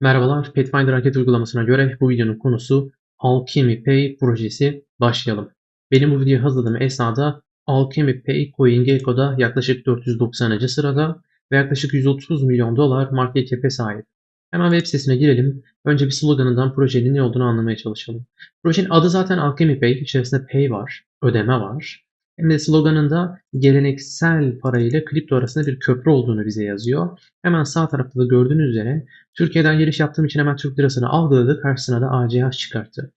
Merhabalar, Pathfinder hareket uygulamasına göre bu videonun konusu Alchemy Pay projesi. Başlayalım. Benim bu videoyu hazırladığım esnada Alchemy Pay CoinGecko'da yaklaşık 490. sırada ve yaklaşık 130 milyon dolar market cap'e sahip. Hemen web sitesine girelim. Önce bir sloganından projenin ne olduğunu anlamaya çalışalım. Projenin adı zaten Alchemy Pay. İçerisinde pay var, ödeme var. Hem de sloganında geleneksel para ile kripto arasında bir köprü olduğunu bize yazıyor. Hemen sağ tarafta da gördüğünüz üzere Türkiye'den giriş yaptığım için hemen Türk lirasını algıladı. Karşısına da ACH çıkarttı.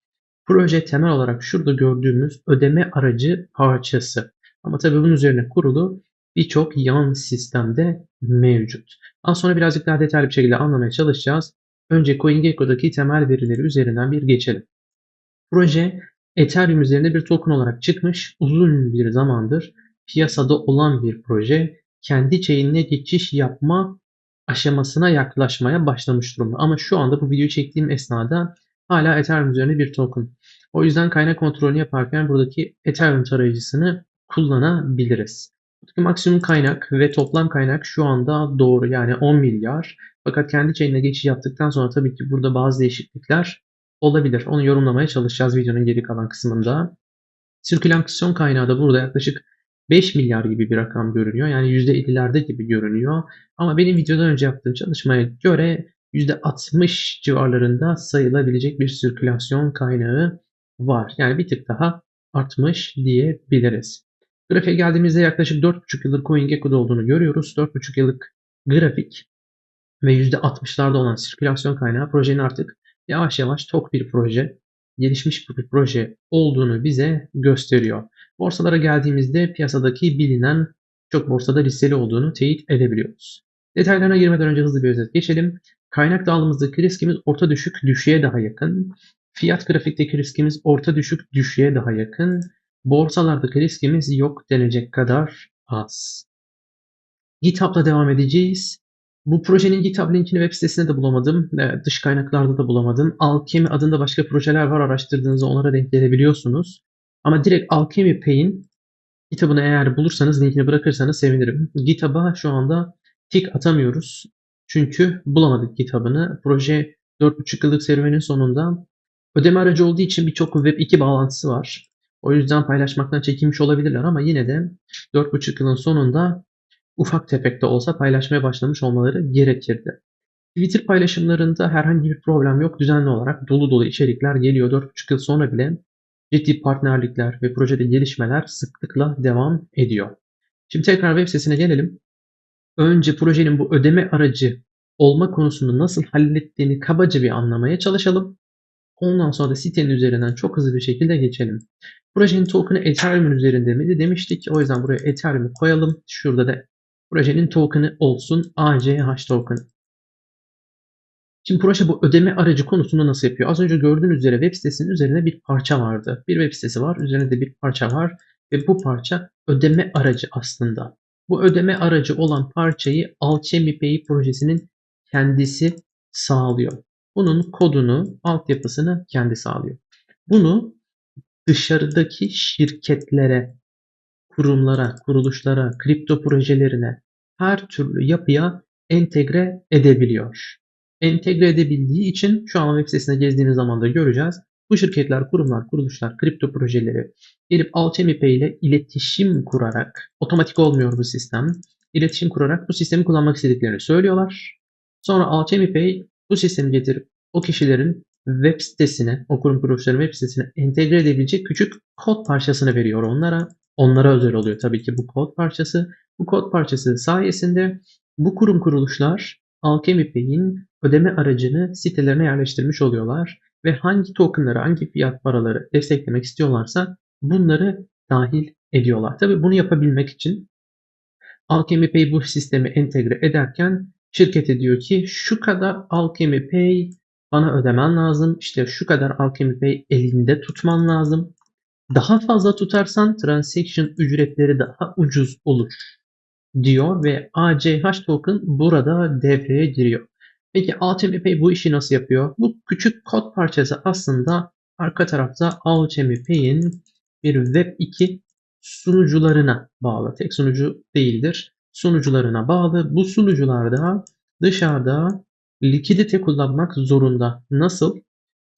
Proje temel olarak şurada gördüğümüz ödeme aracı parçası. Ama tabii bunun üzerine kurulu birçok yan sistemde mevcut. Az sonra birazcık daha detaylı bir şekilde anlamaya çalışacağız. Önce CoinGecko'daki temel verileri üzerinden bir geçelim. Proje Ethereum üzerinde bir token olarak çıkmış. Uzun bir zamandır piyasada olan bir proje. Kendi chain'ine geçiş yapma aşamasına yaklaşmaya başlamış durumda. Ama şu anda bu videoyu çektiğim esnada hala Ethereum üzerinde bir token. O yüzden kaynak kontrolünü yaparken buradaki Ethereum tarayıcısını kullanabiliriz. Buradaki maksimum kaynak ve toplam kaynak şu anda doğru yani 10 milyar. Fakat kendi chain'ine geçiş yaptıktan sonra tabii ki burada bazı değişiklikler olabilir. Onu yorumlamaya çalışacağız videonun geri kalan kısmında. Sirkülasyon kaynağı da burada yaklaşık 5 milyar gibi bir rakam görünüyor. Yani %50'lerde gibi görünüyor. Ama benim videodan önce yaptığım çalışmaya göre %60 civarlarında sayılabilecek bir sirkülasyon kaynağı var. Yani bir tık daha artmış diyebiliriz. Grafiğe geldiğimizde yaklaşık 4,5 yıldır CoinGecko'da olduğunu görüyoruz. 4,5 yıllık grafik ve %60'larda olan sirkülasyon kaynağı projenin artık yavaş yavaş tok bir proje, gelişmiş bir proje olduğunu bize gösteriyor. Borsalara geldiğimizde piyasadaki bilinen çok borsada listeli olduğunu teyit edebiliyoruz. Detaylarına girmeden önce hızlı bir özet geçelim. Kaynak dağılımımızdaki riskimiz orta düşük düşüğe daha yakın. Fiyat grafikteki riskimiz orta düşük düşüğe daha yakın. Borsalardaki riskimiz yok denecek kadar az. GitHub'la devam edeceğiz. Bu projenin GitHub linkini web sitesinde de bulamadım. Dış kaynaklarda da bulamadım. Alchemy adında başka projeler var araştırdığınızda onlara denk gelebiliyorsunuz. Ama direkt Alchemy Pay'in GitHub'ını eğer bulursanız linkini bırakırsanız sevinirim. GitHub'a şu anda tik atamıyoruz. Çünkü bulamadık GitHub'ını. Proje 4,5 yıllık serüvenin sonunda ödeme aracı olduğu için birçok Web2 bağlantısı var. O yüzden paylaşmaktan çekinmiş olabilirler ama yine de 4,5 yılın sonunda ufak tefek de olsa paylaşmaya başlamış olmaları gerekirdi. Twitter paylaşımlarında herhangi bir problem yok. Düzenli olarak dolu dolu içerikler geliyor. 4,5 yıl sonra bile ciddi partnerlikler ve projede gelişmeler sıklıkla devam ediyor. Şimdi tekrar web sitesine gelelim. Önce projenin bu ödeme aracı olma konusunu nasıl hallettiğini kabaca bir anlamaya çalışalım. Ondan sonra da sitenin üzerinden çok hızlı bir şekilde geçelim. Projenin token'ı Ethereum üzerinde miydi demiştik. O yüzden buraya Ethereum'u koyalım. Şurada da projenin token'ı olsun. ACH token. Şimdi proje bu ödeme aracı konusunda nasıl yapıyor? Az önce gördüğünüz üzere web sitesinin üzerine bir parça vardı. Bir web sitesi var. Üzerinde de bir parça var. Ve bu parça ödeme aracı aslında. Bu ödeme aracı olan parçayı Alchemy Pay projesinin kendisi sağlıyor. Bunun kodunu, altyapısını kendi sağlıyor. Bunu dışarıdaki şirketlere, kurumlara, kuruluşlara, kripto projelerine, her türlü yapıya entegre edebiliyor. Entegre edebildiği için şu an web sitesine gezdiğiniz zaman da göreceğiz. Bu şirketler, kurumlar, kuruluşlar, kripto projeleri gelip Alchemy Pay ile iletişim kurarak, otomatik olmuyor bu sistem, iletişim kurarak bu sistemi kullanmak istediklerini söylüyorlar. Sonra Alchemy Pay bu sistemi getirip o kişilerin web sitesine, o kurum kuruluşların web sitesine entegre edebilecek küçük kod parçasını veriyor onlara. Onlara özel oluyor tabii ki bu kod parçası. Bu kod parçası sayesinde bu kurum kuruluşlar Alchemy Pay'in ödeme aracını sitelerine yerleştirmiş oluyorlar ve hangi tokenları, hangi fiyat paraları desteklemek istiyorlarsa bunları dahil ediyorlar. Tabii bunu yapabilmek için Alchemy Pay bu sistemi entegre ederken şirkete diyor ki şu kadar Alchemy Pay bana ödemen lazım. İşte şu kadar Alchemy Pay elinde tutman lazım. Daha fazla tutarsan transaction ücretleri daha ucuz olur diyor ve ACH token burada devreye giriyor. Peki Alchemy Pay bu işi nasıl yapıyor? Bu küçük kod parçası aslında arka tarafta Alchemy Pay'in bir Web2 sunucularına bağlı. Tek sunucu değildir. Sunucularına bağlı. Bu sunucularda dışarıda likidite kullanmak zorunda. Nasıl?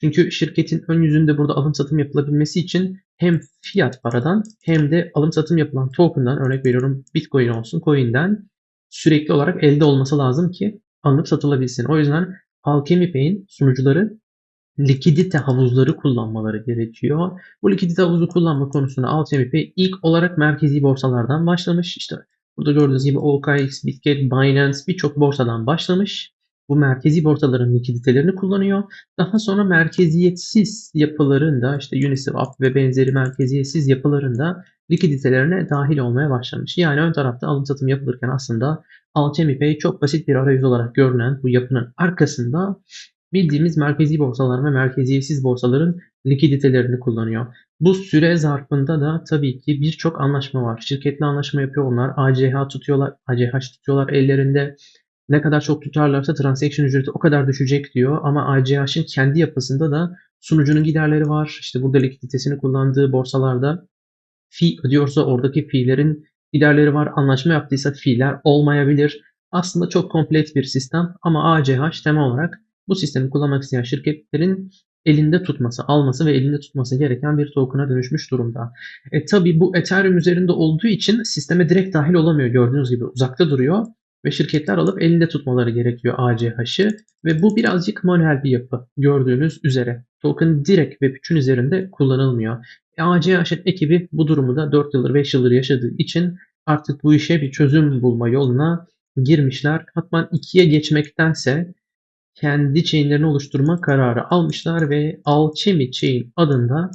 Çünkü şirketin ön yüzünde burada alım satım yapılabilmesi için hem fiyat paradan hem de alım satım yapılan token'dan örnek veriyorum Bitcoin olsun coin'den sürekli olarak elde olması lazım ki alınıp satılabilsin. O yüzden Alchemy Pay'in sunucuları likidite havuzları kullanmaları gerekiyor. Bu likidite havuzu kullanma konusunda Alchemy Pay ilk olarak merkezi borsalardan başlamış. İşte burada gördüğünüz gibi OKX, Bitget, Binance birçok borsadan başlamış. Bu merkezi borsaların likiditelerini kullanıyor. Daha sonra merkeziyetsiz yapılarında işte Uniswap ve benzeri merkeziyetsiz yapılarında likiditelerine dahil olmaya başlamış. Yani ön tarafta alım satım yapılırken aslında Alchemy çok basit bir arayüz olarak görünen bu yapının arkasında bildiğimiz merkezi borsalar ve merkeziyetsiz borsaların likiditelerini kullanıyor. Bu süre zarfında da tabii ki birçok anlaşma var. Şirketle anlaşma yapıyor onlar. ACH tutuyorlar, ACH tutuyorlar ellerinde. Ne kadar çok tutarlarsa transaction ücreti o kadar düşecek diyor. Ama ACH'in kendi yapısında da sunucunun giderleri var. İşte burada likiditesini kullandığı borsalarda fee ödüyorsa oradaki fee'lerin giderleri var. Anlaşma yaptıysa fee'ler olmayabilir. Aslında çok komplet bir sistem ama ACH temel olarak bu sistemi kullanmak isteyen şirketlerin elinde tutması, alması ve elinde tutması gereken bir token'a dönüşmüş durumda. E tabi bu Ethereum üzerinde olduğu için sisteme direkt dahil olamıyor gördüğünüz gibi uzakta duruyor ve şirketler alıp elinde tutmaları gerekiyor ACH'ı ve bu birazcık manuel bir yapı gördüğünüz üzere. Token direkt Web3'ün üzerinde kullanılmıyor. E, ACH'ın ekibi bu durumu da 4 yıldır 5 yıldır yaşadığı için artık bu işe bir çözüm bulma yoluna girmişler. Katman 2'ye geçmektense kendi chainlerini oluşturma kararı almışlar ve Alchemy Chain adında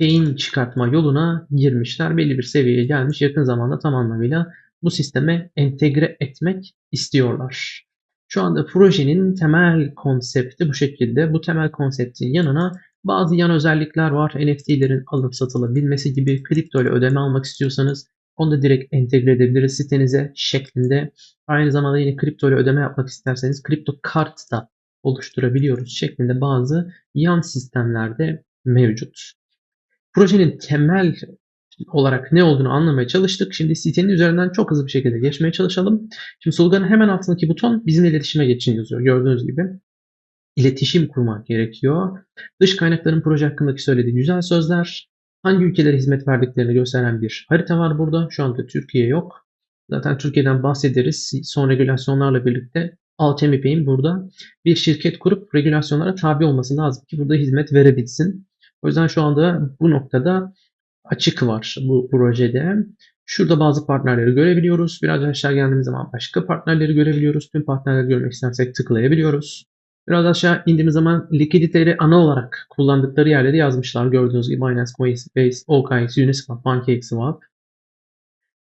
chain çıkartma yoluna girmişler. Belli bir seviyeye gelmiş. Yakın zamanda tam anlamıyla bu sisteme entegre etmek istiyorlar. Şu anda projenin temel konsepti bu şekilde. Bu temel konseptin yanına bazı yan özellikler var. NFT'lerin alıp satılabilmesi gibi kripto ile ödeme almak istiyorsanız onu da direkt entegre edebiliriz sitenize şeklinde. Aynı zamanda yine kripto ile ödeme yapmak isterseniz kripto kart da oluşturabiliyoruz şeklinde bazı yan sistemlerde mevcut. Projenin temel olarak ne olduğunu anlamaya çalıştık. Şimdi sitenin üzerinden çok hızlı bir şekilde geçmeye çalışalım. Şimdi Solgan'ın hemen altındaki buton bizimle iletişime geçin yazıyor. Gördüğünüz gibi iletişim kurmak gerekiyor. Dış kaynakların proje hakkındaki söylediği güzel sözler, hangi ülkelere hizmet verdiklerini gösteren bir harita var burada. Şu anda Türkiye yok. Zaten Türkiye'den bahsederiz. Son regülasyonlarla birlikte Alchemy Pay'in burada bir şirket kurup regülasyonlara tabi olması lazım ki burada hizmet verebilsin. O yüzden şu anda bu noktada açık var bu projede. Şurada bazı partnerleri görebiliyoruz. Biraz aşağı geldiğimiz zaman başka partnerleri görebiliyoruz. Tüm partnerleri görmek istersek tıklayabiliyoruz. Biraz aşağı indiğimiz zaman likiditeleri ana olarak kullandıkları yerleri yazmışlar. Gördüğünüz gibi Binance, Coinbase, OKX, Uniswap, PancakeSwap.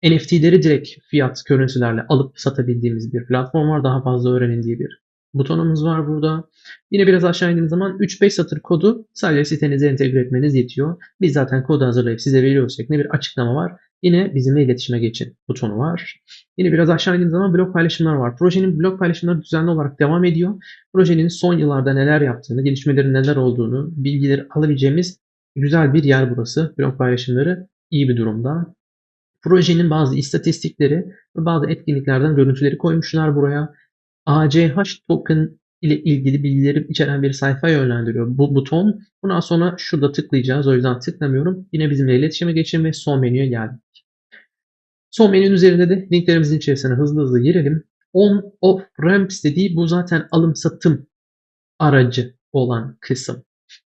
NFT'leri direkt fiyat currency'lerle alıp satabildiğimiz bir platform var. Daha fazla öğrenin diye bir butonumuz var burada. Yine biraz aşağı indiğimiz zaman 3-5 satır kodu sadece sitenize entegre etmeniz yetiyor. Biz zaten kodu hazırlayıp size veriyoruz şeklinde bir açıklama var. Yine bizimle iletişime geçin butonu var. Yine biraz aşağı indiğimiz zaman blog paylaşımlar var. Projenin blog paylaşımları düzenli olarak devam ediyor. Projenin son yıllarda neler yaptığını, gelişmelerin neler olduğunu, bilgileri alabileceğimiz güzel bir yer burası. Blog paylaşımları iyi bir durumda. Projenin bazı istatistikleri ve bazı etkinliklerden görüntüleri koymuşlar buraya. ACH token ile ilgili bilgileri içeren bir sayfa yönlendiriyor bu buton. Bundan sonra şurada tıklayacağız. O yüzden tıklamıyorum. Yine bizimle iletişime geçin ve son menüye geldik. Son menünün üzerinde de linklerimizin içerisine hızlı hızlı girelim. On off ramps dediği bu zaten alım satım aracı olan kısım.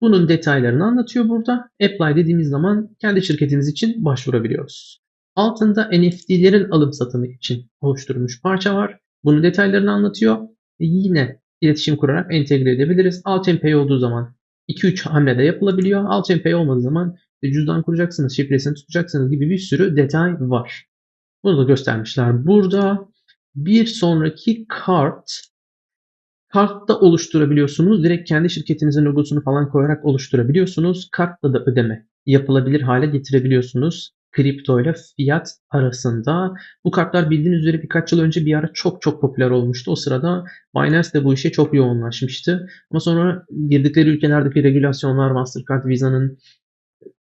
Bunun detaylarını anlatıyor burada. Apply dediğimiz zaman kendi şirketiniz için başvurabiliyoruz. Altında NFT'lerin alım satımı için oluşturulmuş parça var. Bunun detaylarını anlatıyor. Yine iletişim kurarak entegre edebiliriz. Altenpay olduğu zaman 2-3 hamlede yapılabiliyor. Altenpay olmadığı zaman cüzdan kuracaksınız, şifresini tutacaksınız gibi bir sürü detay var. Bunu da göstermişler. Burada bir sonraki kart kartta oluşturabiliyorsunuz. Direkt kendi şirketinizin logosunu falan koyarak oluşturabiliyorsunuz. Kartla da ödeme yapılabilir hale getirebiliyorsunuz kripto ile fiyat arasında. Bu kartlar bildiğiniz üzere birkaç yıl önce bir ara çok çok popüler olmuştu. O sırada Binance de bu işe çok yoğunlaşmıştı. Ama sonra girdikleri ülkelerdeki regülasyonlar, Mastercard, Visa'nın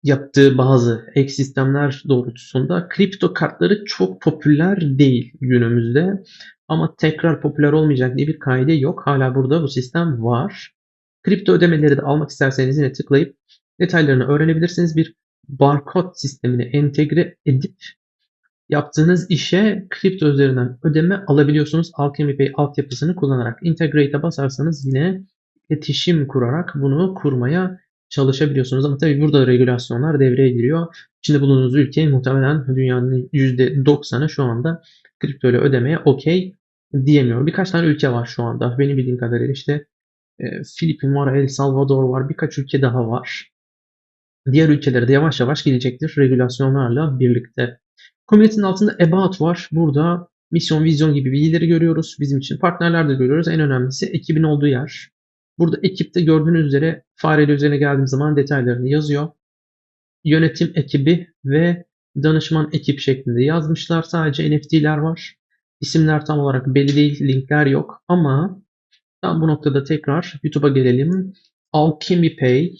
yaptığı bazı ek sistemler doğrultusunda kripto kartları çok popüler değil günümüzde. Ama tekrar popüler olmayacak diye bir kaide yok. Hala burada bu sistem var. Kripto ödemeleri de almak isterseniz yine tıklayıp detaylarını öğrenebilirsiniz. Bir barkod sistemini entegre edip yaptığınız işe kripto üzerinden ödeme alabiliyorsunuz. Alchemy Pay altyapısını kullanarak Integrate'e basarsanız yine iletişim kurarak bunu kurmaya çalışabiliyorsunuz. Ama tabii burada regülasyonlar devreye giriyor. İçinde bulunduğunuz ülke muhtemelen dünyanın %90'ı şu anda kripto ile ödemeye okey diyemiyor. Birkaç tane ülke var şu anda. Benim bildiğim kadarıyla işte e, Filipin var, El Salvador var, birkaç ülke daha var. Diğer ülkelere de yavaş yavaş gelecektir regülasyonlarla birlikte. Community'nin altında About var. Burada misyon, vizyon gibi bilgileri görüyoruz. Bizim için partnerler de görüyoruz. En önemlisi ekibin olduğu yer. Burada ekipte gördüğünüz üzere fareli üzerine geldiğim zaman detaylarını yazıyor. Yönetim ekibi ve danışman ekip şeklinde yazmışlar. Sadece NFT'ler var. İsimler tam olarak belli değil, linkler yok. Ama tam bu noktada tekrar YouTube'a gelelim. Alchemy Pay,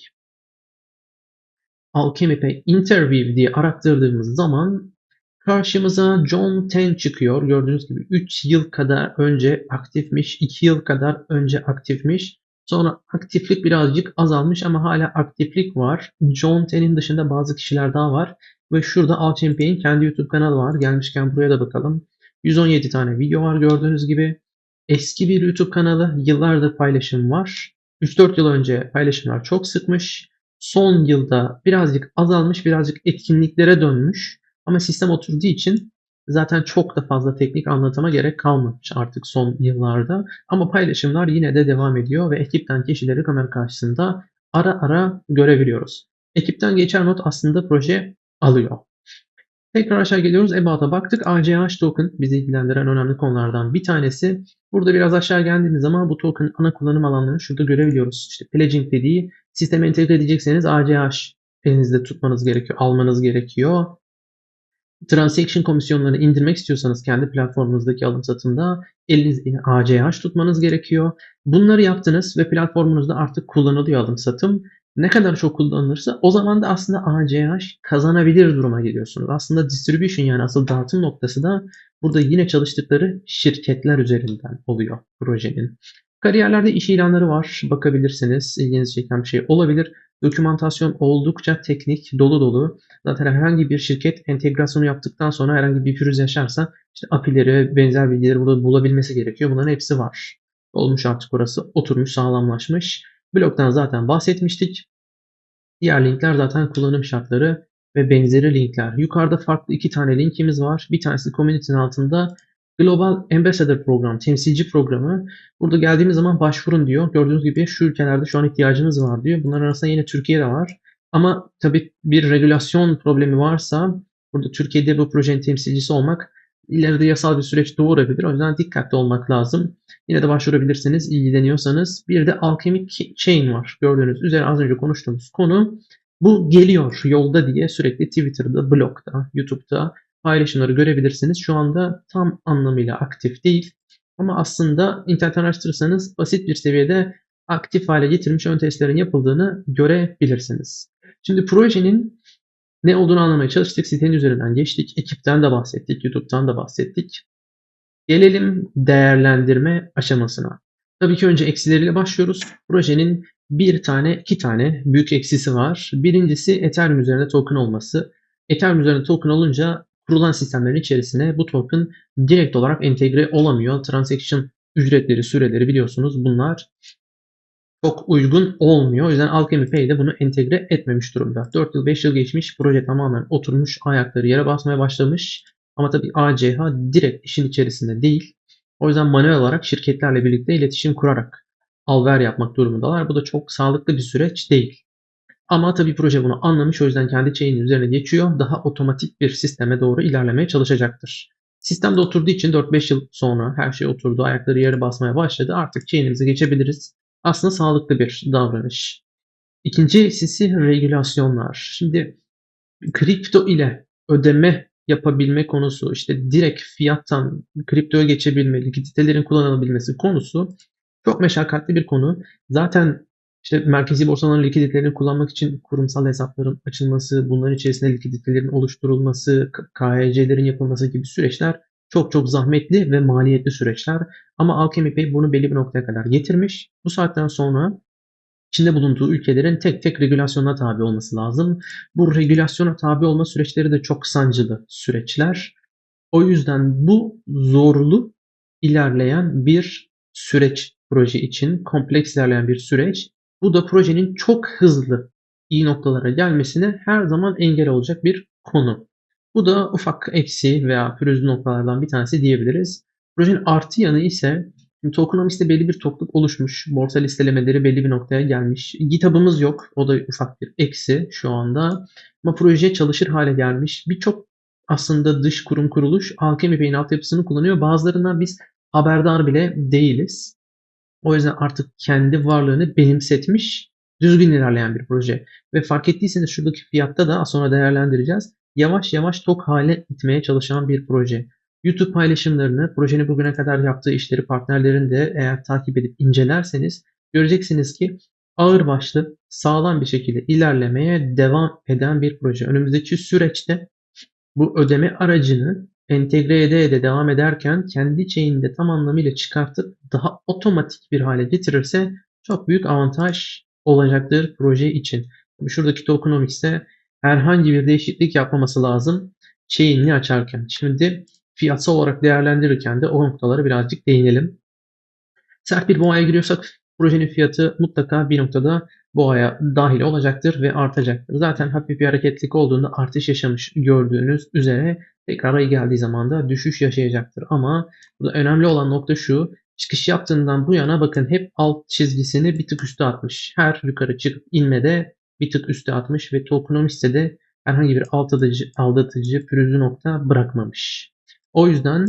Alchemy Pay Interview diye arattırdığımız zaman karşımıza John Ten çıkıyor. Gördüğünüz gibi 3 yıl kadar önce aktifmiş, 2 yıl kadar önce aktifmiş. Sonra aktiflik birazcık azalmış ama hala aktiflik var. John Ten'in dışında bazı kişiler daha var. Ve şurada Alchemy Pay'in kendi YouTube kanalı var. Gelmişken buraya da bakalım. 117 tane video var gördüğünüz gibi. Eski bir YouTube kanalı. Yıllardır paylaşım var. 3-4 yıl önce paylaşımlar çok sıkmış. Son yılda birazcık azalmış, birazcık etkinliklere dönmüş. Ama sistem oturduğu için zaten çok da fazla teknik anlatıma gerek kalmamış artık son yıllarda. Ama paylaşımlar yine de devam ediyor ve ekipten kişileri kamera karşısında ara ara görebiliyoruz. Ekipten geçer not aslında proje alıyor. Tekrar aşağı geliyoruz. About'a baktık. ACH token bizi ilgilendiren önemli konulardan bir tanesi. Burada biraz aşağı geldiğimiz zaman bu token ana kullanım alanlarını şurada görebiliyoruz. İşte pledging dediği sisteme entegre edecekseniz ACH elinizde tutmanız gerekiyor, almanız gerekiyor. Transaction komisyonlarını indirmek istiyorsanız kendi platformunuzdaki alım satımda elinizde yine ACH tutmanız gerekiyor. Bunları yaptınız ve platformunuzda artık kullanılıyor alım satım ne kadar çok kullanılırsa o zaman da aslında ACH kazanabilir duruma geliyorsunuz. Aslında distribution yani asıl dağıtım noktası da burada yine çalıştıkları şirketler üzerinden oluyor projenin. Kariyerlerde iş ilanları var. Bakabilirsiniz. İlginizi çeken bir şey olabilir. Dokümantasyon oldukça teknik, dolu dolu. Zaten herhangi bir şirket entegrasyonu yaptıktan sonra herhangi bir pürüz yaşarsa işte API'leri, benzer bilgileri burada bulabilmesi gerekiyor. Bunların hepsi var. Olmuş artık orası. Oturmuş, sağlamlaşmış. Bloktan zaten bahsetmiştik. Diğer linkler zaten kullanım şartları ve benzeri linkler. Yukarıda farklı iki tane linkimiz var. Bir tanesi community'nin altında Global Ambassador Program, temsilci programı. Burada geldiğimiz zaman başvurun diyor. Gördüğünüz gibi şu ülkelerde şu an ihtiyacımız var diyor. Bunların arasında yine Türkiye de var. Ama tabii bir regülasyon problemi varsa burada Türkiye'de bu projenin temsilcisi olmak ileride yasal bir süreç doğurabilir. O yüzden dikkatli olmak lazım. Yine de başvurabilirsiniz ilgileniyorsanız. Bir de Alchemy Chain var. Gördüğünüz üzere az önce konuştuğumuz konu. Bu geliyor yolda diye sürekli Twitter'da, blogda, YouTube'da paylaşımları görebilirsiniz. Şu anda tam anlamıyla aktif değil. Ama aslında internetten araştırırsanız basit bir seviyede aktif hale getirmiş ön testlerin yapıldığını görebilirsiniz. Şimdi projenin ne olduğunu anlamaya çalıştık. Sitenin üzerinden geçtik. Ekipten de bahsettik. YouTube'dan da bahsettik. Gelelim değerlendirme aşamasına. Tabii ki önce eksileriyle başlıyoruz. Projenin bir tane, iki tane büyük eksisi var. Birincisi Ethereum üzerinde token olması. Ethereum üzerinde token olunca kurulan sistemlerin içerisine bu token direkt olarak entegre olamıyor. Transaction ücretleri, süreleri biliyorsunuz bunlar çok uygun olmuyor. O yüzden Alchemy Pay de bunu entegre etmemiş durumda. 4 yıl 5 yıl geçmiş proje tamamen oturmuş ayakları yere basmaya başlamış. Ama tabii ACH direkt işin içerisinde değil. O yüzden manuel olarak şirketlerle birlikte iletişim kurarak alver yapmak durumundalar. Bu da çok sağlıklı bir süreç değil. Ama tabii proje bunu anlamış o yüzden kendi chain'in üzerine geçiyor. Daha otomatik bir sisteme doğru ilerlemeye çalışacaktır. Sistemde oturduğu için 4-5 yıl sonra her şey oturdu, ayakları yere basmaya başladı. Artık chain'imize geçebiliriz. Aslında sağlıklı bir davranış. İkinci eksisi regülasyonlar. Şimdi kripto ile ödeme yapabilme konusu, işte direkt fiyattan kriptoya geçebilme, likiditelerin kullanılabilmesi konusu çok meşakkatli bir konu. Zaten işte merkezi borsaların likiditelerini kullanmak için kurumsal hesapların açılması, bunların içerisinde likiditelerin oluşturulması, KYC'lerin yapılması gibi süreçler çok çok zahmetli ve maliyetli süreçler. Ama Alchemy Pay bunu belli bir noktaya kadar getirmiş. Bu saatten sonra içinde bulunduğu ülkelerin tek tek regülasyona tabi olması lazım. Bu regülasyona tabi olma süreçleri de çok sancılı süreçler. O yüzden bu zorlu ilerleyen bir süreç proje için, kompleks ilerleyen bir süreç. Bu da projenin çok hızlı iyi noktalara gelmesine her zaman engel olacak bir konu. Bu da ufak eksi veya pürüzlü noktalardan bir tanesi diyebiliriz. Projenin artı yanı ise Tokenomics'te belli bir topluluk oluşmuş. Borsa listelemeleri belli bir noktaya gelmiş. GitHub'ımız yok. O da ufak bir eksi şu anda. Ama proje çalışır hale gelmiş. Birçok aslında dış kurum kuruluş Alchemy Pay'in altyapısını kullanıyor. Bazılarından biz haberdar bile değiliz. O yüzden artık kendi varlığını benimsetmiş, düzgün ilerleyen bir proje. Ve fark ettiyseniz şuradaki fiyatta da sonra değerlendireceğiz. Yavaş yavaş tok hale itmeye çalışan bir proje. YouTube paylaşımlarını, projenin bugüne kadar yaptığı işleri partnerlerin de eğer takip edip incelerseniz göreceksiniz ki ağır başlı, sağlam bir şekilde ilerlemeye devam eden bir proje. Önümüzdeki süreçte bu ödeme aracını entegre ede ede devam ederken kendi chain'de tam anlamıyla çıkartıp daha otomatik bir hale getirirse çok büyük avantaj olacaktır proje için. Şuradaki tokenomics'te herhangi bir değişiklik yapmaması lazım chain'ini açarken. Şimdi fiyatsal olarak değerlendirirken de o noktalara birazcık değinelim. Sert bir boğaya giriyorsak projenin fiyatı mutlaka bir noktada boğaya dahil olacaktır ve artacaktır. Zaten hafif bir hareketlik olduğunda artış yaşamış gördüğünüz üzere tekrar ayı geldiği zaman da düşüş yaşayacaktır. Ama burada önemli olan nokta şu. Çıkış yaptığından bu yana bakın hep alt çizgisini bir tık üste atmış. Her yukarı çıkıp inmede bir tık üste atmış ve tokenomics'te de herhangi bir aldatıcı, aldatıcı pürüzlü nokta bırakmamış. O yüzden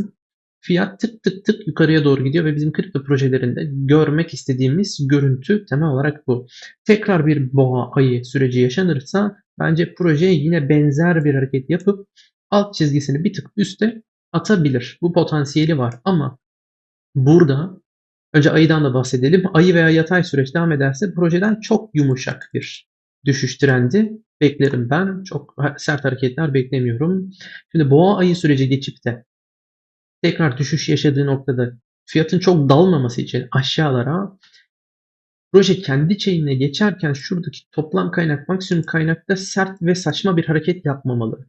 fiyat tık tık tık yukarıya doğru gidiyor ve bizim kripto projelerinde görmek istediğimiz görüntü temel olarak bu. Tekrar bir boğa ayı süreci yaşanırsa bence proje yine benzer bir hareket yapıp alt çizgisini bir tık üste atabilir. Bu potansiyeli var ama burada önce ayıdan da bahsedelim. Ayı veya yatay süreç devam ederse projeden çok yumuşak bir düşüş trendi beklerim ben. Çok sert hareketler beklemiyorum. Şimdi boğa ayı süreci geçip de tekrar düşüş yaşadığı noktada fiyatın çok dalmaması için aşağılara proje kendi chain'ine geçerken şuradaki toplam kaynak maksimum kaynakta sert ve saçma bir hareket yapmamalı.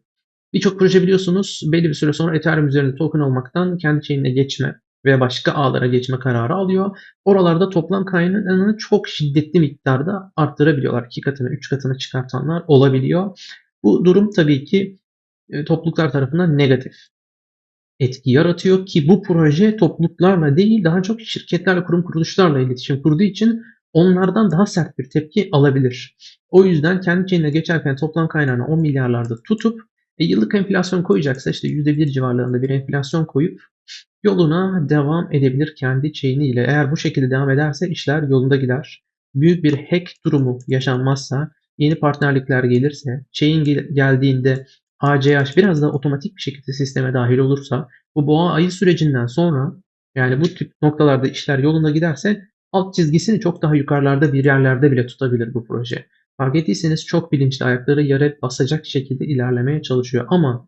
Birçok proje biliyorsunuz belli bir süre sonra Ethereum üzerinde token olmaktan kendi chain'ine geçme veya başka ağlara geçme kararı alıyor. Oralarda toplam kaynağını çok şiddetli miktarda arttırabiliyorlar. 2 katına 3 katına çıkartanlar olabiliyor. Bu durum tabii ki e, topluluklar tarafından negatif etki yaratıyor ki bu proje topluluklarla değil daha çok şirketlerle kurum kuruluşlarla iletişim kurduğu için onlardan daha sert bir tepki alabilir. O yüzden kendi chain'ine geçerken toplam kaynağını 10 milyarlarda tutup e, yıllık enflasyon koyacaksa işte %1 civarlarında bir enflasyon koyup yoluna devam edebilir kendi chain'iyle. Eğer bu şekilde devam ederse işler yolunda gider. Büyük bir hack durumu yaşanmazsa, yeni partnerlikler gelirse, chain geldiğinde ACH biraz da otomatik bir şekilde sisteme dahil olursa bu boğa ayı sürecinden sonra yani bu tip noktalarda işler yolunda giderse alt çizgisini çok daha yukarılarda bir yerlerde bile tutabilir bu proje. Fark ettiyseniz çok bilinçli ayakları yere basacak şekilde ilerlemeye çalışıyor ama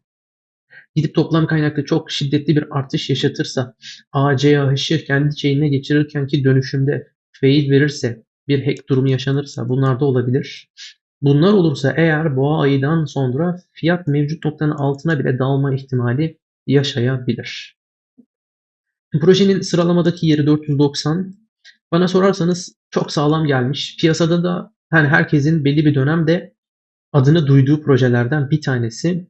gidip toplam kaynakta çok şiddetli bir artış yaşatırsa ACH'ı kendi chain'ine geçirirken ki dönüşümde fail verirse bir hack durumu yaşanırsa bunlar da olabilir. Bunlar olursa eğer boğa ayından sonra fiyat mevcut noktanın altına bile dalma ihtimali yaşayabilir. Projenin sıralamadaki yeri 490. Bana sorarsanız çok sağlam gelmiş. Piyasada da yani herkesin belli bir dönemde adını duyduğu projelerden bir tanesi.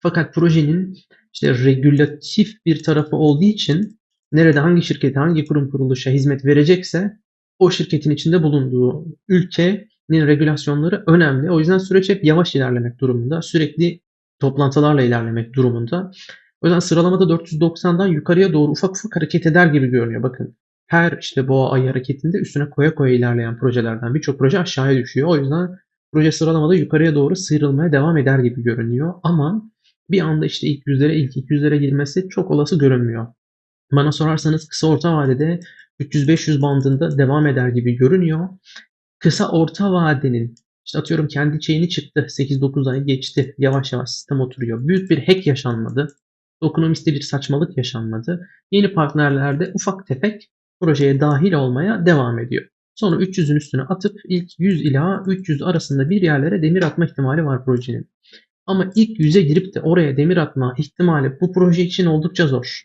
Fakat projenin işte regülatif bir tarafı olduğu için nerede hangi şirkete, hangi kurum kuruluşa hizmet verecekse o şirketin içinde bulunduğu ülkenin regülasyonları önemli. O yüzden süreç hep yavaş ilerlemek durumunda. Sürekli toplantılarla ilerlemek durumunda. O yüzden sıralamada 490'dan yukarıya doğru ufak ufak hareket eder gibi görünüyor. Bakın her işte boğa ay hareketinde üstüne koya koya ilerleyen projelerden birçok proje aşağıya düşüyor. O yüzden proje sıralamada yukarıya doğru sıyrılmaya devam eder gibi görünüyor. Ama bir anda işte ilk yüzlere ilk 200'lere girmesi çok olası görünmüyor. Bana sorarsanız kısa orta vadede 300-500 bandında devam eder gibi görünüyor. Kısa orta vadenin işte atıyorum kendi chain'i çıktı. 8-9 ay geçti. Yavaş yavaş sistem oturuyor. Büyük bir hack yaşanmadı. Dokunomiste bir saçmalık yaşanmadı. Yeni partnerler de ufak tefek projeye dahil olmaya devam ediyor. Sonra 300'ün üstüne atıp ilk 100 ila 300 arasında bir yerlere demir atma ihtimali var projenin. Ama ilk 100'e girip de oraya demir atma ihtimali bu proje için oldukça zor.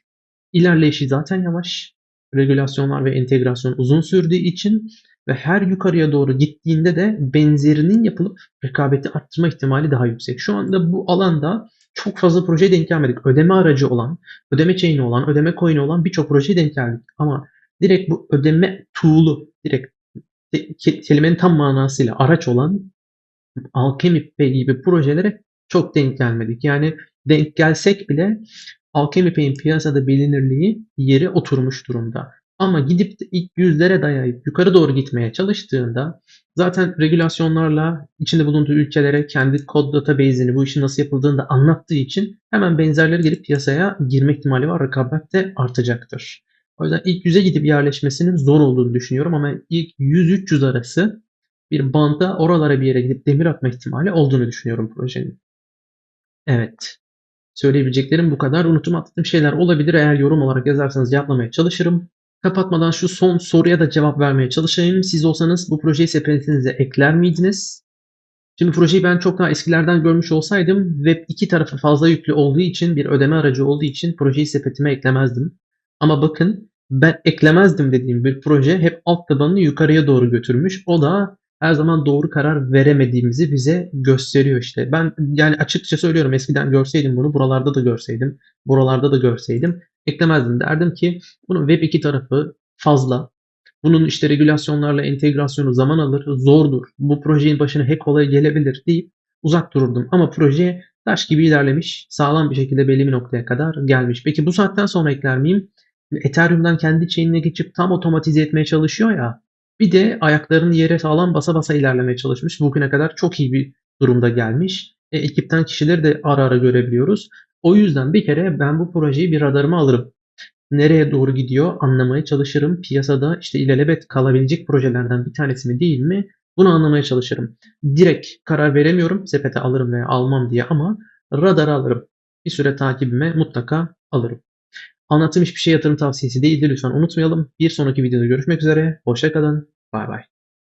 İlerleyişi zaten yavaş. Regülasyonlar ve entegrasyon uzun sürdüğü için ve her yukarıya doğru gittiğinde de benzerinin yapılıp rekabeti arttırma ihtimali daha yüksek. Şu anda bu alanda çok fazla projeye denk gelmedik. Ödeme aracı olan, ödeme chain'i olan, ödeme coin'i olan birçok projeye denk geldik. Ama direkt bu ödeme tool'u, direkt ke- kelimenin tam manasıyla araç olan Alchemy gibi projelere çok denk gelmedik. Yani denk gelsek bile Alchemy Pay'in piyasada bilinirliği yeri oturmuş durumda. Ama gidip de ilk yüzlere dayayıp yukarı doğru gitmeye çalıştığında zaten regülasyonlarla içinde bulunduğu ülkelere kendi kod database'ini bu işin nasıl yapıldığını da anlattığı için hemen benzerleri gelip piyasaya girme ihtimali var. Rekabet de artacaktır. O yüzden ilk yüze gidip yerleşmesinin zor olduğunu düşünüyorum ama ilk 100-300 arası bir banda oralara bir yere gidip demir atma ihtimali olduğunu düşünüyorum projenin. Evet. Söyleyebileceklerim bu kadar. Unuttum attığım şeyler olabilir. Eğer yorum olarak yazarsanız cevaplamaya çalışırım. Kapatmadan şu son soruya da cevap vermeye çalışayım. Siz olsanız bu projeyi sepetinize ekler miydiniz? Şimdi projeyi ben çok daha eskilerden görmüş olsaydım Web 2 tarafı fazla yüklü olduğu için bir ödeme aracı olduğu için projeyi sepetime eklemezdim. Ama bakın ben eklemezdim dediğim bir proje hep alt tabanını yukarıya doğru götürmüş. O da her zaman doğru karar veremediğimizi bize gösteriyor işte. Ben yani açıkça söylüyorum eskiden görseydim bunu buralarda da görseydim, buralarda da görseydim eklemezdim. Derdim ki bunun Web 2 tarafı fazla. Bunun işte regülasyonlarla entegrasyonu zaman alır, zordur. Bu projenin başına hack olayı gelebilir deyip uzak dururdum. Ama proje taş gibi ilerlemiş, sağlam bir şekilde belli bir noktaya kadar gelmiş. Peki bu saatten sonra ekler miyim? Ethereum'dan kendi chain'ine geçip tam otomatize etmeye çalışıyor ya. Bir de ayaklarını yere sağlam basa basa ilerlemeye çalışmış. Bugüne kadar çok iyi bir durumda gelmiş. E, ekipten kişileri de ara ara görebiliyoruz. O yüzden bir kere ben bu projeyi bir radarıma alırım. Nereye doğru gidiyor anlamaya çalışırım. Piyasada işte ilelebet kalabilecek projelerden bir tanesi mi değil mi? Bunu anlamaya çalışırım. Direkt karar veremiyorum sepete alırım veya almam diye ama radar alırım. Bir süre takibime mutlaka alırım. Anlattığım hiçbir şey yatırım tavsiyesi değildir. Lütfen unutmayalım. Bir sonraki videoda görüşmek üzere. Hoşçakalın. Bay bay.